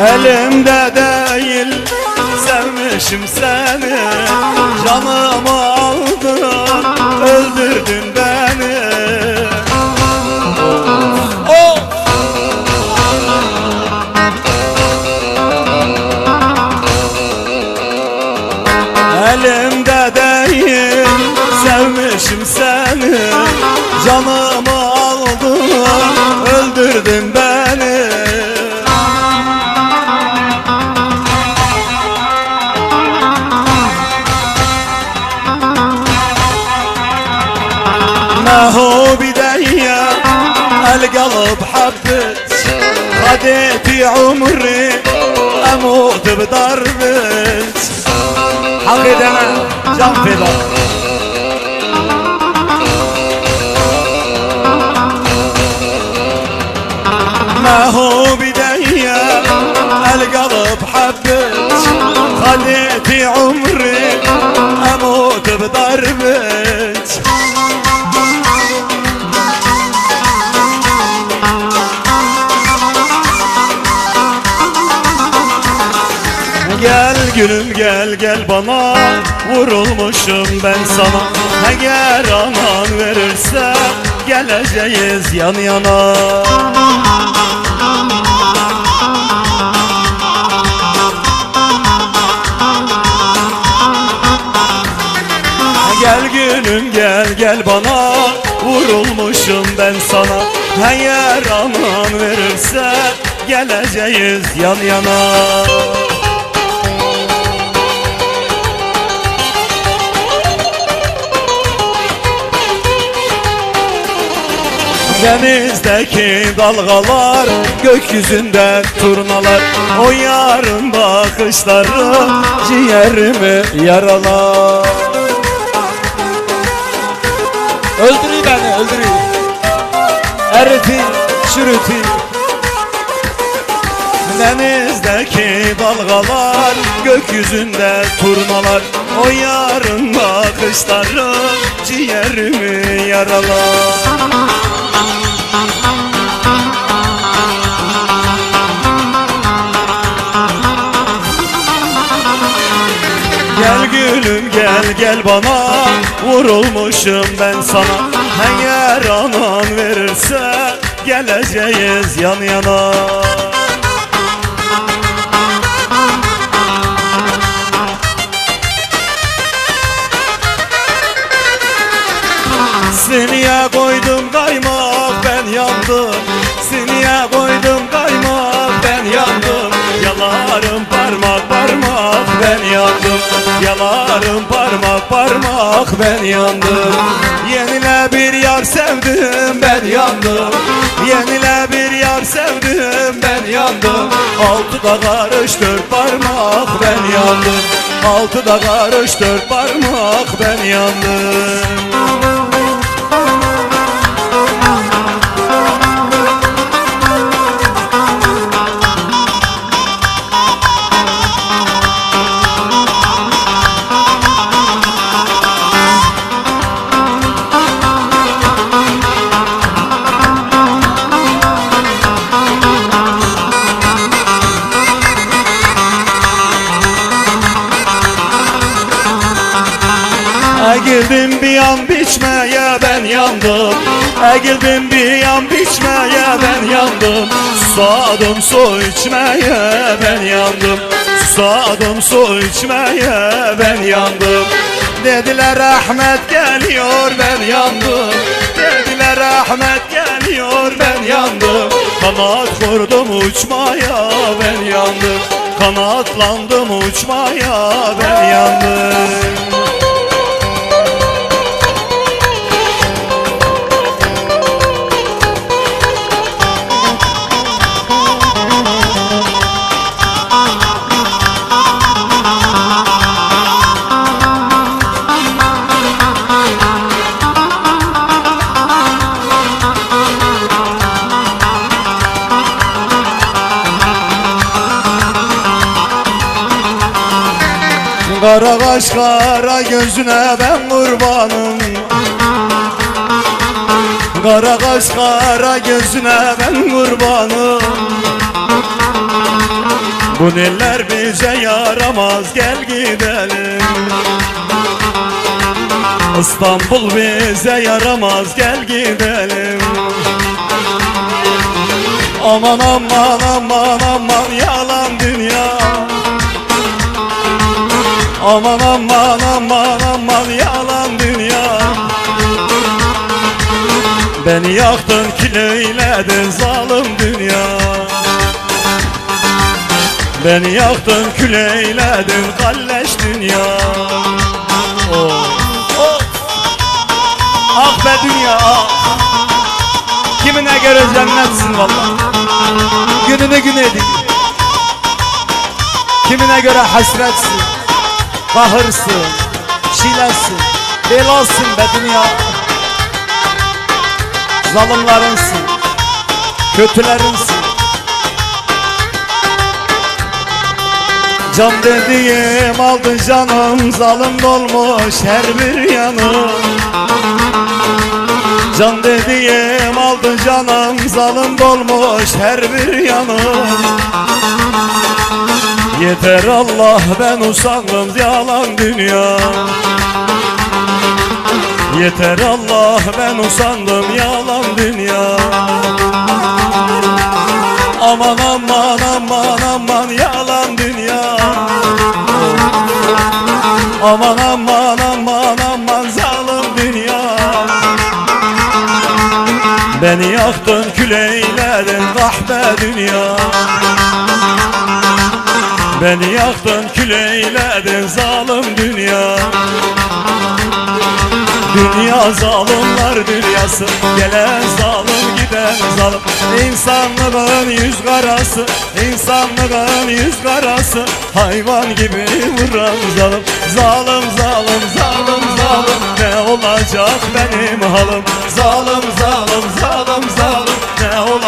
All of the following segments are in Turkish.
Elimde değil sevmişim seni. Canımı aldın öldürdün beni. Oh! Elimde değil sevmişim seni. Canımı aldın öldürdün beni عديتي عمري أموت بضربك حريد أنا جنبي ما هو بداية القلب حبت خليتي عمري أموت بضربك Gel gülüm gel gel bana. Vurulmuşum ben sana. Eğer anan verirse Geleceğiz yan yana. Gel gülüm gel gel bana. Vurulmuşum ben sana. Eğer anan verirse Geleceğiz yan yana Denizdeki dalgalar Gökyüzünde turnalar. O yarın bakışları Ciğerimi yaralar. Öldürüyor beni öldürüyor Eriti çürütü Denizdeki dalgalar Gökyüzünde turnalar. O yarın bakışları Ciğerimi yaralar Gel gülüm gel gel bana. Vurulmuşum ben sana. Eğer anan verirse Geleceğiz yan yana. Siniye koydum Yalarım parmak parmak ben yandım. Yenile bir yar sevdim ben yandım. Yenile bir yar sevdim ben yandım. Altıda karış dört parmak ben yandım. Altıda karış dört parmak ben yandım Egildim bir yan biçmeye ben yandım. Egildim bir yan biçmeye ben yandım. Susadım su içmeye ben yandım. Susadım su içmeye ben yandım. Dediler Ahmet geliyor ben yandım. Dediler Ahmet geliyor ben yandım. Kanat kurdum uçmaya ben yandım. Kanatlandım uçmaya ben yandım Kara kaş kara gözüne ben kurbanım. Kara kaş kara gözüne ben kurbanım. Bu neler bize yaramaz gel gidelim. İstanbul bize yaramaz gel gidelim. Aman aman aman aman yalan Aman aman aman aman yalan dünya. Beni yaktın küleyledin zalim dünya. Beni yaktın küleyledin kalleş dünya. Oh. Oh. Ah be dünya ah. Kimine göre cennetsin valla Gününü gün edin Kimine göre hasretsin Kahırsın Çilesin Belasın be dünya. Zalimlerinsın Kötülerinsin. Can dediğim aldı canım Zalim dolmuş her bir yanım Can dediğim aldı canım Zalim dolmuş her bir yanım Yeter Allah ben usandım yalan dünya. Yeter Allah ben usandım yalan dünya. Aman aman aman aman yalan dünya. Aman aman aman aman zalim dünya. Beni yaktın küleyledin kahpe dünya Beni yaktın küleyledin zalim dünya. Dünya zalimler dünyası Gelen zalim giden zalim. İnsanlığın yüz karası İnsanlığın yüz karası. Hayvan gibi vuran zalim Zalim zalim zalim zalim. Ne olacak benim halim? Zalim zalim zalim zalim. Ne olacak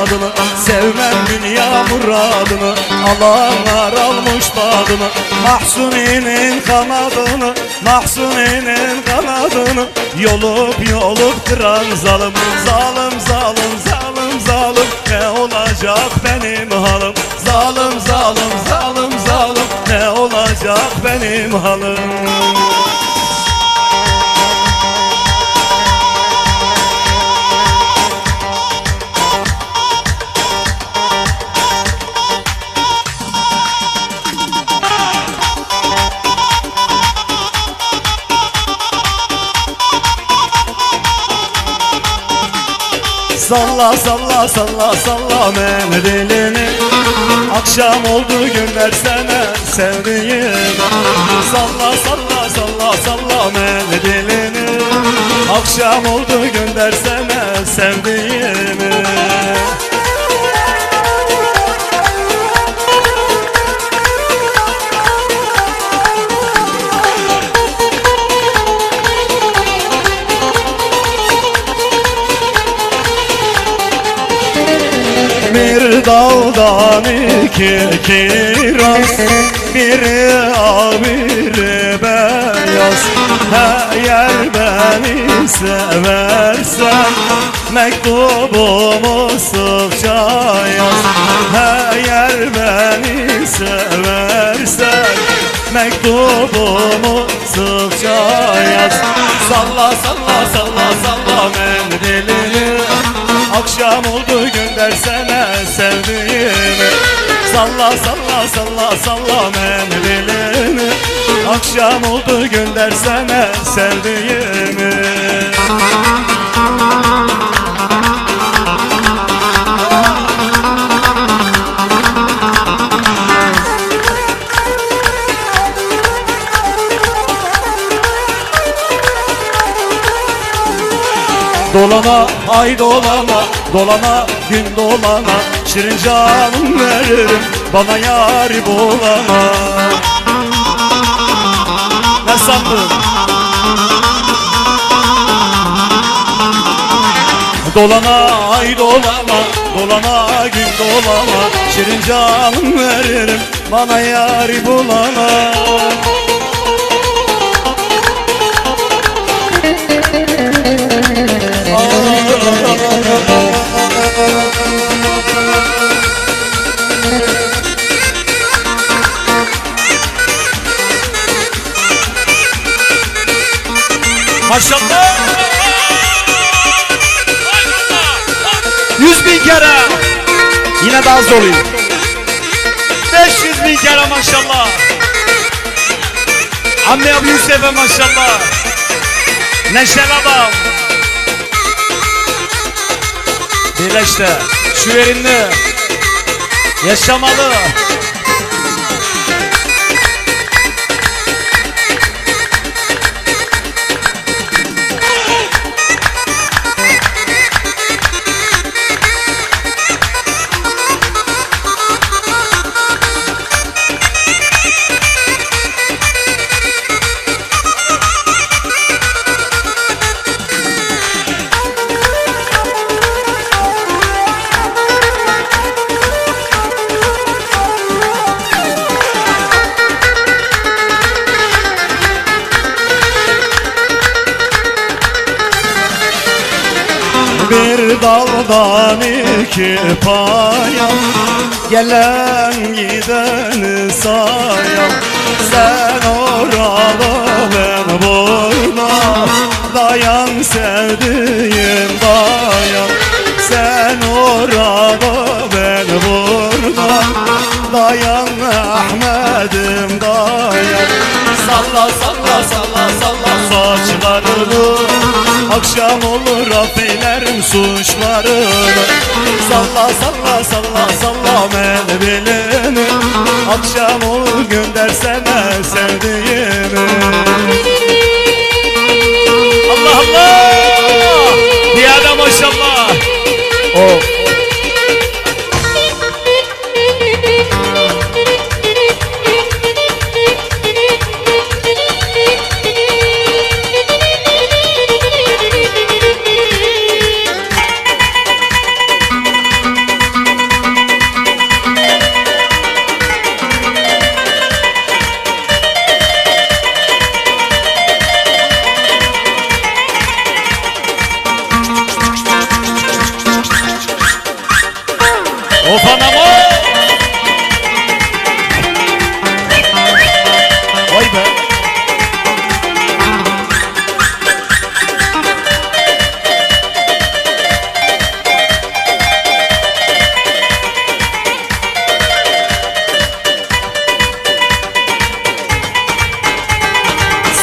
tadını Sevmem dünya muradını. Alanlar almış tadını Mahsuni'nin kanadını Mahsuni'nin kanadını Yolup yolup kıran zalim Zalim zalim zalim zalim. Ne olacak benim halim? Zalim zalim zalim zalim. Ne olacak benim halim Salla salla salla salla mendilini Akşam oldu göndersene sevdiğim. Salla salla salla salla mendilini Akşam oldu göndersene sevdiğimi daldan iki kiraz Biri al biri beyaz. Eğer beni seversen Mektubumu sıkça yaz. Eğer beni seversen Mektubumu sıkça yaz. Salla salla salla salla Akşam oldu göndersene sevdiğimi. Salla salla salla salla mendilini. Akşam oldu göndersene sevdiğimi Dolana ay dolana Dolana gün dolana Şirin canım veririm Bana yar bulama Ne sandın? Dolana ay dolama Dolana gün dolama Şirin canım veririm Bana yar bulana Yine daha az olayım 500 bin kere maşallah. Amme abi Yusuf'e maşallah. Neşeli adam Böyle işte şu yerinde Yaşamalı Bir daldan iki payam Gelen gideni sayam Sen oralı ben burada Dayan sevdiğim dayan Sen burada Dayan Ahmet'im dayan Salla salla salla salla. Saçlarını Akşam olur affeylerim suçlarını. Salla salla salla salla menbilini Akşam olur göndersene sevdiğimi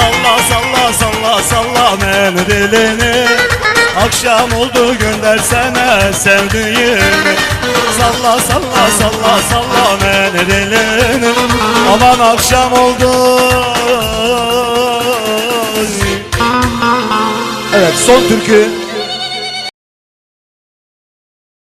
Salla salla salla salla mendilini Akşam oldu göndersene sevdiğimi. Salla salla salla salla mendilini Aman akşam oldu. Evet son türkü